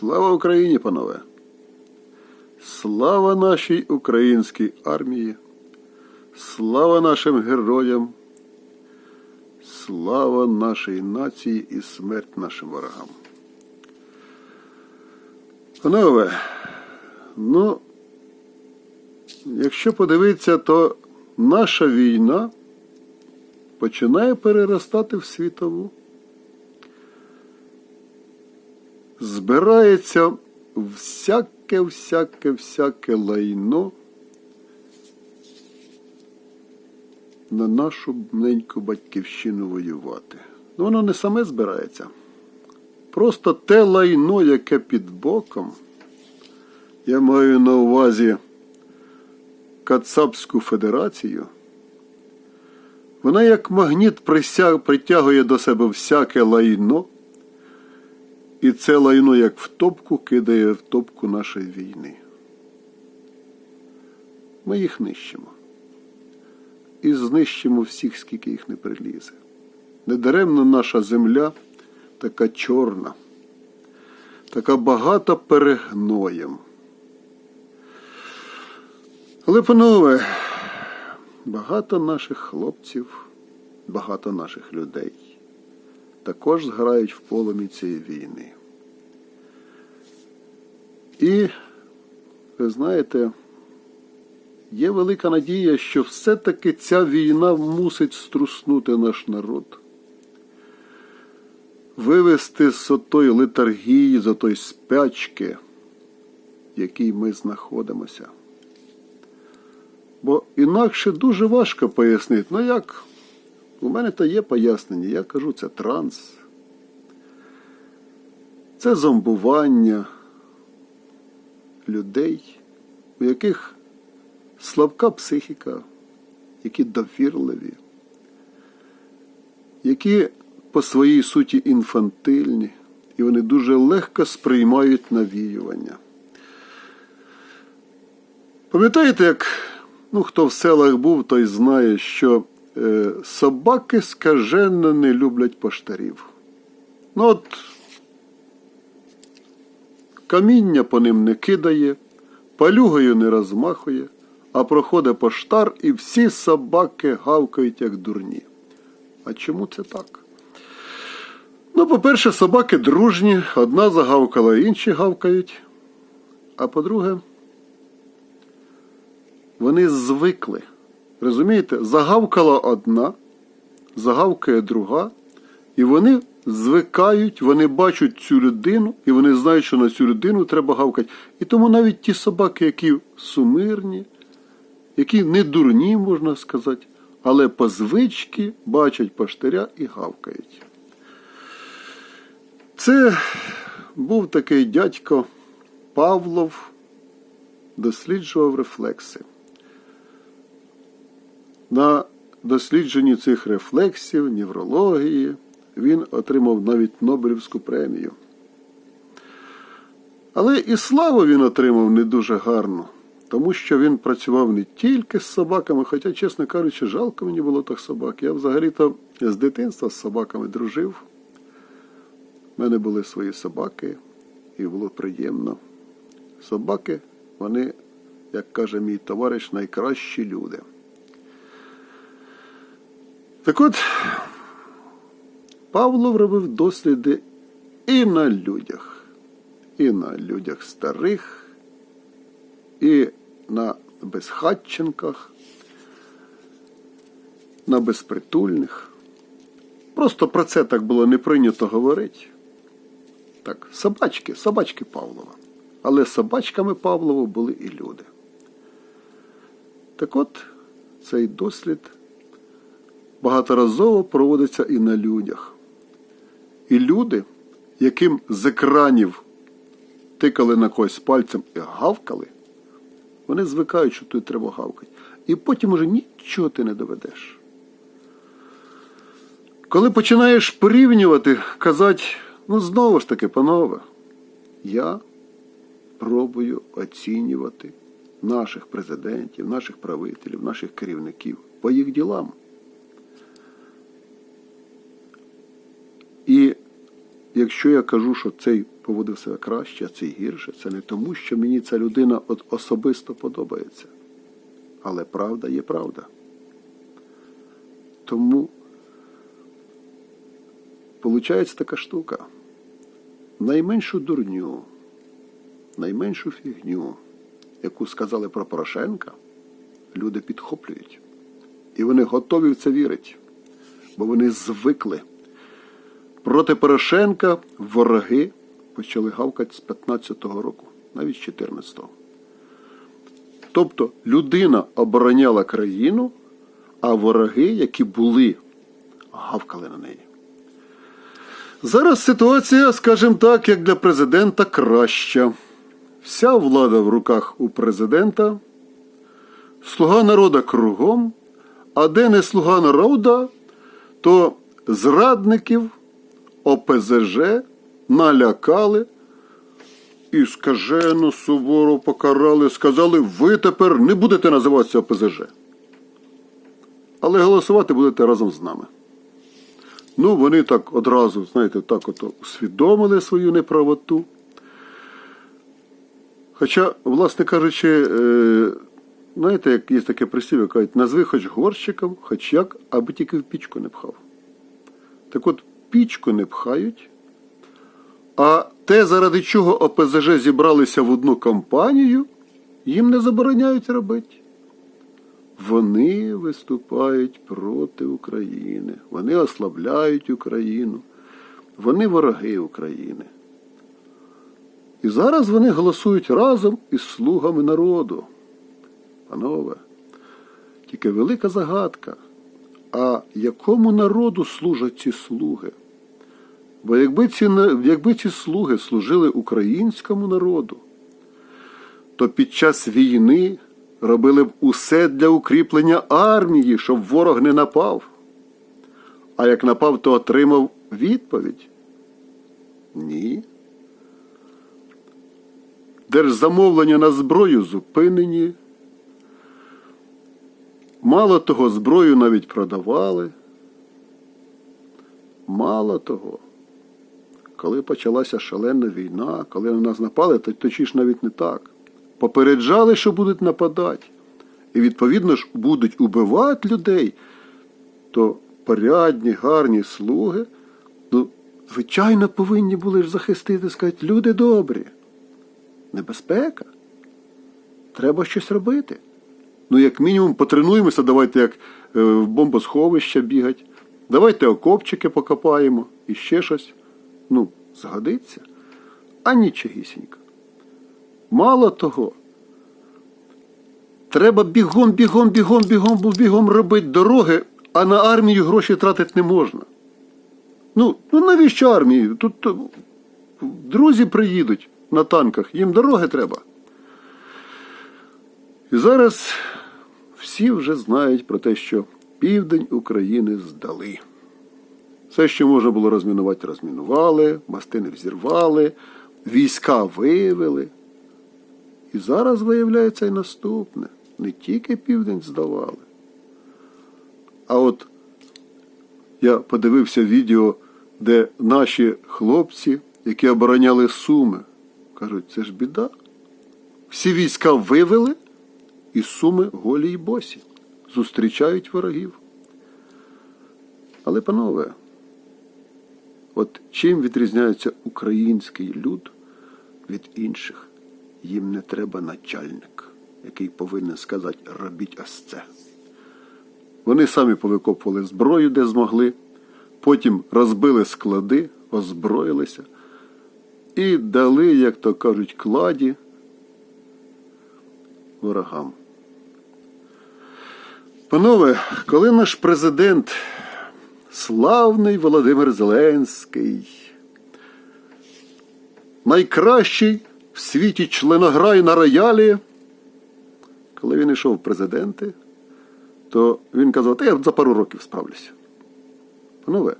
Слава Україні, панове! Слава нашій українській армії! Слава нашим героям! Слава нашій нації і смерть нашим ворогам! Панове, ну, якщо подивитися, то наша війна починає переростати в світову. Збирається всяке, всяке, всяке лайно на нашу неньку батьківщину воювати. Ну, воно не саме збирається. Просто те лайно, яке під боком, я маю на увазі Кацапську Федерацію, вона як магніт притягує до себе всяке лайно. І це лайно, як в топку, кидає в топку нашої війни. Ми їх нищимо. І знищимо всіх, скільки їх не прилізе. Недаремно наша земля така чорна, така багата перегноєм. Але, панове, багато наших хлопців, багато наших людей також зграють в полумі цієї війни. І, ви знаєте, є велика надія, що все-таки ця війна мусить струснути наш народ, вивести з отої летаргії, з отої спячки, в якій ми знаходимося. Бо інакше дуже важко пояснити, ну як у мене то є пояснення, я кажу, це транс, це зомбування людей, у яких слабка психіка, які довірливі, які по своїй суті інфантильні, і вони дуже легко сприймають навіювання. Пам'ятаєте, як ну, хто в селах був, той знає, що собаки скаженно не люблять поштарів. Ну от каміння по ним не кидає, палюгою не розмахує, а проходить поштар і всі собаки гавкають, як дурні. А чому це так? Ну, по-перше, собаки дружні, одна загавкала, інші гавкають. А по-друге, вони звикли. Розумієте, загавкала одна, загавкає друга, і вони звикають, вони бачать цю людину, і вони знають, що на цю людину треба гавкати. І тому навіть ті собаки, які сумирні, які не дурні, можна сказати, але по звички бачать паштиря і гавкають. Це був такий дядько Павлов, досліджував рефлекси. На дослідженні цих рефлексів, неврології, він отримав навіть Нобелівську премію. Але і славу він отримав не дуже гарно, тому що він працював не тільки з собаками, хоча, чесно кажучи, жалко мені було тих собак. Я взагалі-то з дитинства з собаками дружив. У мене були свої собаки, і було приємно. Собаки, вони, як каже мій товариш, найкращі люди. Так от, Павлов робив досліди і на людях, і на людях старих, і на безхатченках, на безпритульних. Просто про це так було не прийнято говорити. Так, собачки, собачки Павлова. Але собачками Павлова були і люди. Так от, цей дослід багаторазово проводиться і на людях. І люди, яким з екранів тикали на когось пальцем і гавкали, вони звикають, що тут треба гавкати. І потім уже нічого ти не доведеш. Коли починаєш порівнювати, казати, ну знову ж таки, панове, я пробую оцінювати наших президентів, наших правителів, наших керівників по їх ділам. І якщо я кажу, що цей поводив себе краще, а цей гірше, це не тому, що мені ця людина от особисто подобається. Але правда є правда. Тому Получається така штука. Найменшу дурню, найменшу фігню, яку сказали про Порошенка, люди підхоплюють. І вони готові в це вірити, бо вони звикли. Проти Порошенка вороги почали гавкати з 15-го року, навіть з 14-го. Тобто людина обороняла країну, а вороги, які були, гавкали на неї. Зараз ситуація, скажімо так, як для президента краща. Вся влада в руках у президента, слуга народа кругом, а де не слуга народа, то зрадників ОПЗЖ налякали і скажено суворо покарали, сказали, ви тепер не будете називатися ОПЗЖ. Але голосувати будете разом з нами. Ну, вони так одразу, знаєте, так ото усвідомили свою неправоту. Хоча, власне кажучи, е, знаєте, як є таке прислів'я, кажуть, назви хоч горщиком, хоч як, аби тільки в пічку не пхав. Так от, пічку не пхають, а те, заради чого ОПЗЖ зібралися в одну компанію, їм не забороняють робити. Вони виступають проти України. Вони ослабляють Україну. Вони вороги України. І зараз вони голосують разом із слугами народу. Панове, тільки велика загадка. А якому народу служать ці слуги? Бо якби ці, якби ці слуги служили українському народу, то під час війни робили б усе для укріплення армії, щоб ворог не напав. А як напав, то отримав відповідь? Ні. Держзамовлення на зброю зупинені. Мало того, зброю навіть продавали. Мало того, коли почалася шалена війна, коли на нас напали, то точніше навіть не так. Попереджали, що будуть нападати. І відповідно ж будуть убивати людей, то порядні, гарні слуги, ну, звичайно, повинні були ж захистити, сказати, люди добрі. Небезпека. Треба щось робити. Ну, як мінімум, потренуємося, давайте як е, в бомбосховища бігати. Давайте окопчики покопаємо і ще щось. Ну, згодиться. А нічогісінько. Мало того, треба бігом, бігом, бігом, бігом, бігом робити дороги, а на армію гроші тратити не можна. Ну, ну навіщо армії? Тут е, друзі приїдуть на танках, їм дороги треба. І зараз всі вже знають про те, що південь України здали. Все, що можна було розмінувати, розмінували, мастини взірвали, війська вивели. І зараз виявляється і наступне. Не тільки південь здавали. А от я подивився відео, де наші хлопці, які обороняли Суми, кажуть, це ж біда. Всі війська вивели, і суми голі й босі. Зустрічають ворогів. Але, панове, от чим відрізняється український люд від інших? Їм не треба начальник, який повинен сказати робіть ось це. Вони самі повикопували зброю, де змогли, потім розбили склади, озброїлися і дали, як то кажуть, кладі ворогам. Панове, коли наш президент, славний Володимир Зеленський, найкращий в світі членограй на роялі, коли він йшов в президенти, то він казав, та я за пару років справлюся. Панове,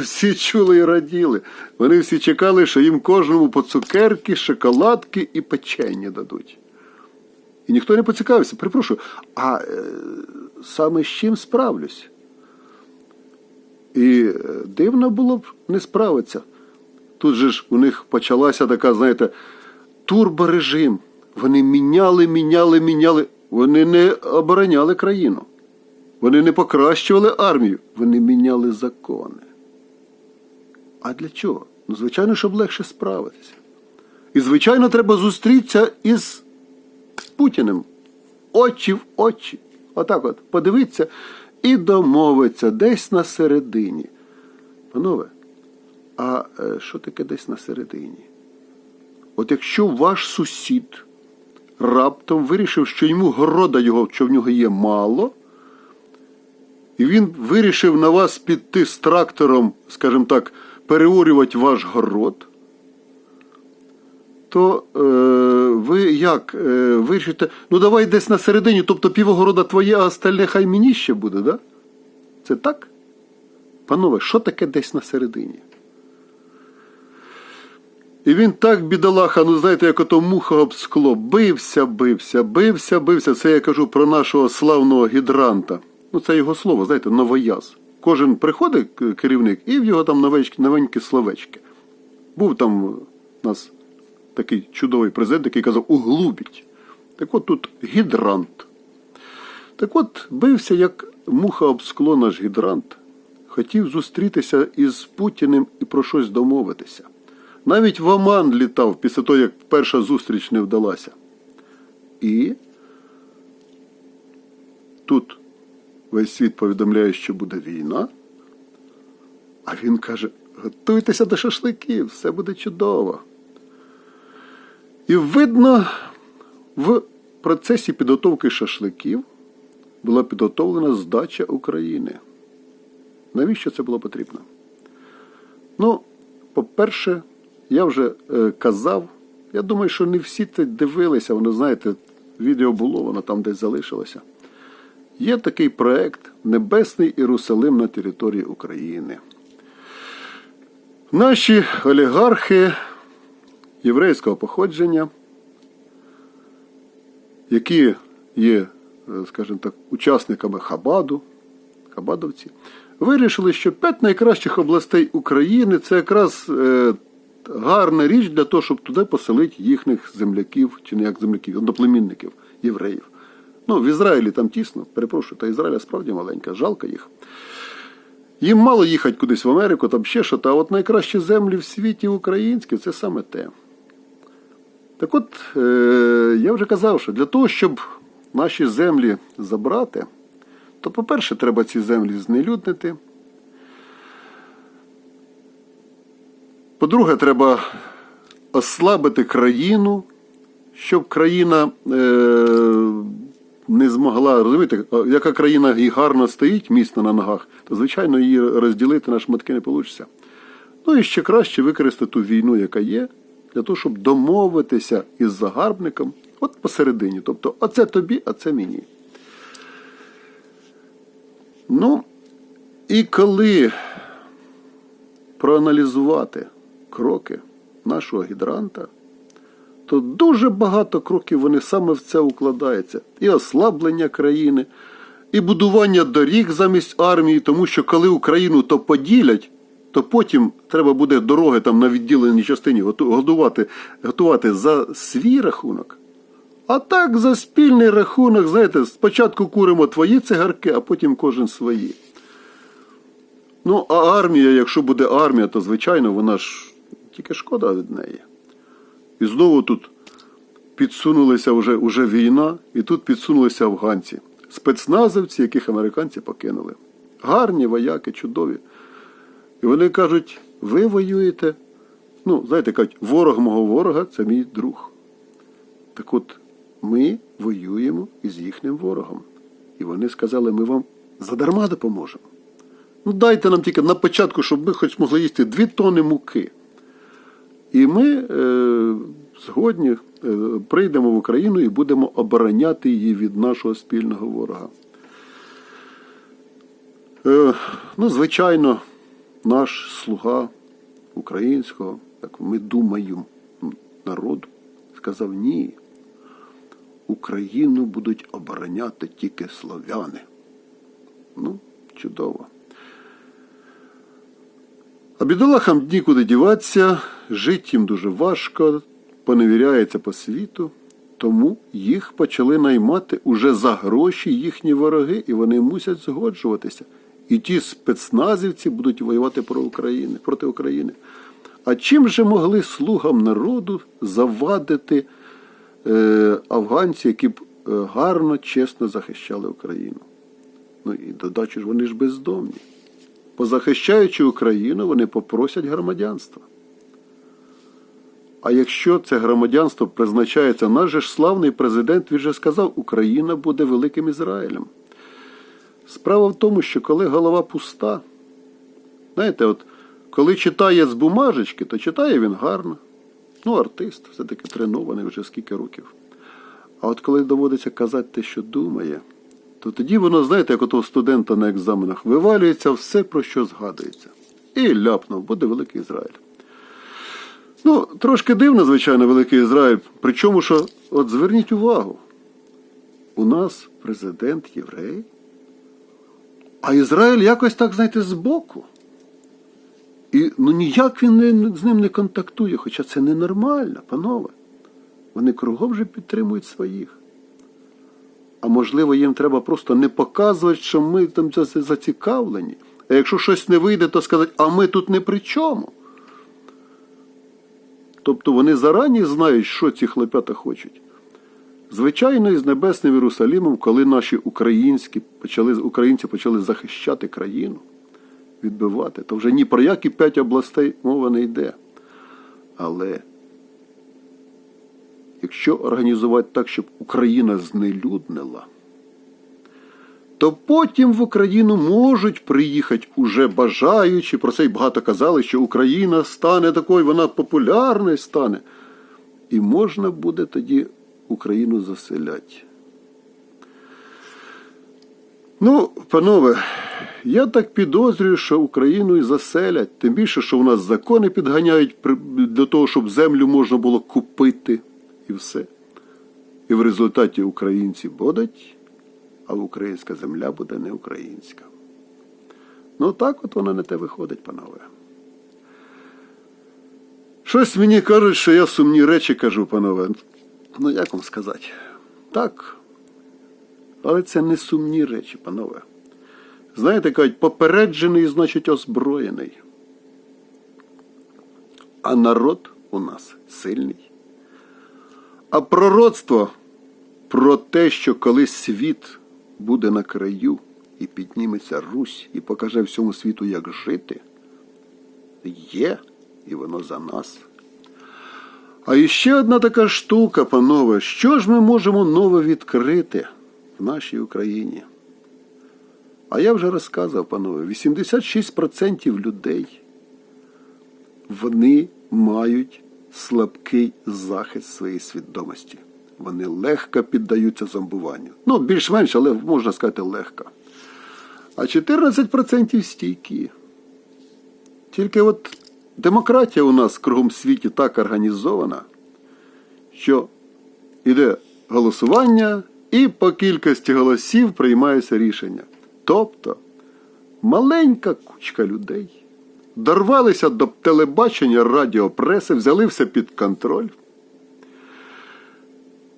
всі чули і раділи. Вони всі чекали, що їм кожному по цукерки, шоколадки і печення дадуть. І ніхто не поцікавився, перепрошую, а е, саме з чим справлюсь? І е, дивно було б не справитися. Тут же ж у них почалася така, знаєте, турборежим. Вони міняли, міняли, міняли. Вони не обороняли країну. Вони не покращували армію. Вони міняли закони. А для чого? Ну, звичайно, щоб легше справитися. І, звичайно, треба зустрітися із Путіним. Очі в очі. Отак от, подивитися і домовитися десь на середині. Панове, а е, що таке десь на середині? От якщо ваш сусід раптом вирішив, що йому города його, що в нього є мало, і він вирішив на вас піти з трактором, скажімо так, переорювати ваш город, то е, ви як е, вирішите, ну давай десь на середині, тобто півогорода твоє, а остальне хай мені ще буде, да? Це так? Панове, що таке десь на середині? І він так, бідолаха, ну знаєте, як ото муха об скло, бився, бився, бився, бився. Це я кажу про нашого славного гідранта. Ну, це його слово, знаєте, новояз. Кожен приходить керівник, і в його там новечки, новенькі словечки. Був там у нас такий чудовий президент, який казав углубіть. Так от тут гідрант. Так от бився, як муха об скло наш гідрант, хотів зустрітися із Путіним і про щось домовитися. Навіть в Оман літав після того, як перша зустріч не вдалася. І тут весь світ повідомляє, що буде війна. А він каже: готуйтеся до шашликів, все буде чудово. І видно, в процесі підготовки шашликів була підготовлена здача України. Навіщо це було потрібно? Ну, по-перше, я вже е, казав, я думаю, що не всі це дивилися, воно, знаєте, відео було, воно там десь залишилося. Є такий проект Небесний Єрусалим на території України. Наші олігархи єврейського походження, які є, е, скажімо так, учасниками Хабаду, Хабадовці, вирішили, що п'ять найкращих областей України це якраз е, гарна річ для того, щоб туди поселити їхніх земляків, чи не як земляків, одноплемінників, євреїв. Ну, в Ізраїлі там тісно, перепрошую, та Ізраїля справді маленька, жалко їх. Їм мало їхати кудись в Америку, там ще що, а от найкращі землі в світі українські це саме те. Так от, е, я вже казав, що для того, щоб наші землі забрати, то, по-перше, треба ці землі знелюднити. По-друге, треба ослабити країну, щоб країна е, не змогла, розумієте, яка країна і гарно стоїть міцно на ногах, то, звичайно, її розділити на шматки не вийде. Ну і ще краще використати ту війну, яка є, для того, щоб домовитися із загарбником от посередині. Тобто, оце тобі, а це мені. Ну, і коли проаналізувати кроки нашого гідранта, то дуже багато кроків вони саме в це укладаються. І ослаблення країни, і будування доріг замість армії, тому що коли Україну то поділять, то потім треба буде дороги там на відділеній частині готу- годувати, готувати за свій рахунок. А так за спільний рахунок, знаєте, спочатку куримо твої цигарки, а потім кожен свої. Ну, а армія, якщо буде армія, то звичайно вона ж тільки шкода від неї. І знову тут підсунулася вже, вже війна, і тут підсунулися афганці, спецназовці, яких американці покинули. Гарні вояки, чудові. І вони кажуть: ви воюєте. Ну, знаєте, кажуть, ворог мого ворога це мій друг. Так от, ми воюємо із їхнім ворогом. І вони сказали, ми вам задарма допоможемо. Ну, дайте нам тільки на початку, щоб ми хоч могли їсти дві тони муки. І ми е, згодні е, прийдемо в Україну і будемо обороняти її від нашого спільного ворога. Е, ну, звичайно, наш слуга українського, як ми думаємо, народу, сказав ні. Україну будуть обороняти тільки слов'яни. Ну, чудово. А бідолахам нікуди діватися, жити їм дуже важко, поневіряється по світу. Тому їх почали наймати уже за гроші їхні вороги, і вони мусять згоджуватися. І ті спецназівці будуть воювати про України, проти України. А чим же могли слугам народу завадити е, афганці, які б е, гарно, чесно захищали Україну? Ну і додачу ж вони ж бездомні. Позахищаючи Україну, вони попросять громадянства. А якщо це громадянство призначається, наш же славний президент, він же сказав, Україна буде великим Ізраїлем. Справа в тому, що коли голова пуста, знаєте, от коли читає з бумажечки, то читає він гарно. Ну, артист, все-таки тренований вже скільки років. А от коли доводиться казати те, що думає, то тоді воно, знаєте, як у студента на екзаменах, вивалюється все, про що згадується. І ляпнув, буде великий Ізраїль. Ну, трошки дивно, звичайно, великий Ізраїль. Причому, що, от зверніть увагу, у нас президент єврей, а Ізраїль якось так, знаєте, збоку. І ну ніяк він не, з ним не контактує, хоча це ненормально, панове. Вони кругом вже підтримують своїх. А можливо, їм треба просто не показувати, що ми там зацікавлені. А якщо щось не вийде, то сказати, а ми тут не при чому. Тобто вони зарані знають, що ці хлопята хочуть. Звичайно, із Небесним Єрусалімом, коли наші українські почали, українці почали захищати країну, відбивати, то вже ні про які п'ять областей мова не йде. Але якщо організувати так, щоб Україна знелюднила, то потім в Україну можуть приїхати уже бажаючи, про це й багато казали, що Україна стане такою, вона популярною стане. І можна буде тоді Україну заселяти. Ну, панове, я так підозрюю, що Україну і заселять, тим більше, що у нас закони підганяють для того, щоб землю можна було купити і все. І в результаті українці будуть, а українська земля буде не українська. Ну так от воно не те виходить, панове. Щось мені кажуть, що я сумні речі кажу, панове. Ну, як вам сказати? Так. Але це не сумні речі, панове. Знаєте, кажуть, попереджений, значить, озброєний. А народ у нас сильний. А пророцтво про те, що коли світ буде на краю і підніметься Русь і покаже всьому світу, як жити, є, і воно за нас. А іще одна така штука, панове, що ж ми можемо нове відкрити в нашій Україні? А я вже розказав, панове, 86% людей вони мають слабкий захист своєї свідомості. Вони легко піддаються зомбуванню. Ну, більш-менш, але можна сказати легко. А 14% стійкі. Тільки от демократія у нас кругом світі так організована, що йде голосування і по кількості голосів приймається рішення. Тобто маленька кучка людей дорвалися до телебачення радіопреси, взяли все під контроль.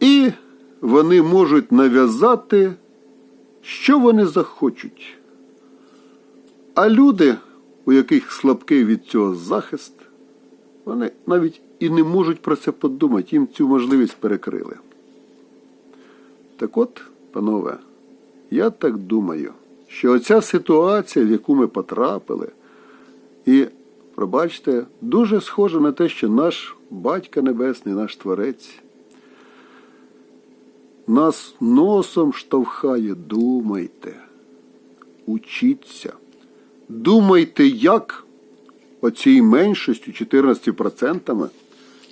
І вони можуть нав'язати, що вони захочуть. А люди, у яких слабкий від цього захист, вони навіть і не можуть про це подумати, їм цю можливість перекрили. Так от, панове, я так думаю, що оця ситуація, в яку ми потрапили, і, пробачте, дуже схожа на те, що наш Батько Небесний, наш Творець, нас носом штовхає, думайте, учіться. Думайте, як оцій меншістю 14%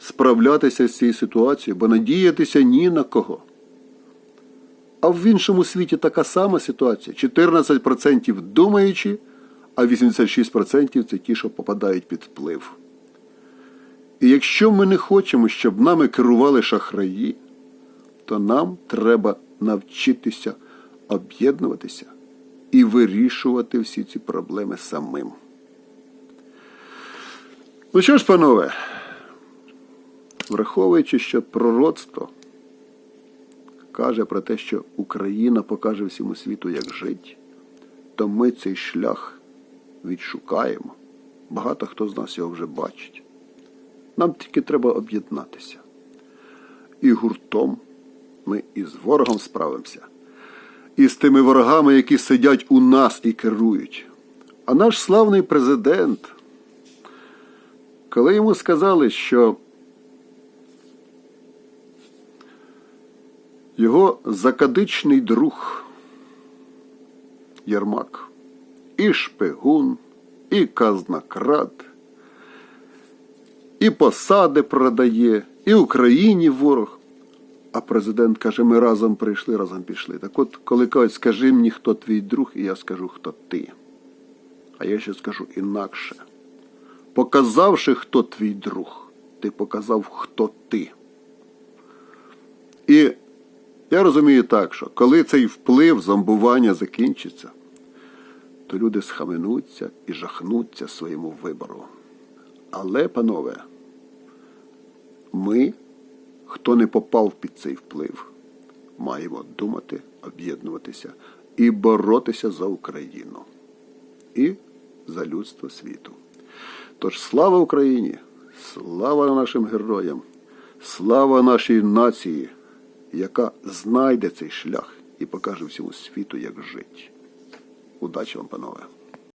справлятися з цією ситуацією, бо надіятися ні на кого. А в іншому світі така сама ситуація. 14% думаючи, а 86% це ті, що попадають під вплив. І якщо ми не хочемо, щоб нами керували шахраї, то нам треба навчитися об'єднуватися і вирішувати всі ці проблеми самим. Ну що ж, панове, враховуючи, що пророцтво каже про те, що Україна покаже всьому світу, як жити, то ми цей шлях відшукаємо. Багато хто з нас його вже бачить. Нам тільки треба об'єднатися. І гуртом ми і з ворогом справимося, і з тими ворогами, які сидять у нас і керують. А наш славний президент, коли йому сказали, що його закадичний друг Єрмак, і шпигун, і казнокрад, і посади продає, і Україні ворог. А президент каже, ми разом прийшли, разом пішли. Так от, коли кажуть, скажи мені, хто твій друг, і я скажу, хто ти. А я ще скажу інакше. Показавши, хто твій друг, ти показав, хто ти. І я розумію так, що коли цей вплив зомбування закінчиться, то люди схаменуться і жахнуться своєму вибору. Але, панове, ми, хто не попав під цей вплив, маємо думати, об'єднуватися і боротися за Україну і за людство світу. Тож слава Україні! Слава нашим героям! Слава нашій нації, яка знайде цей шлях і покаже всьому світу, як жити. Удачі вам, панове!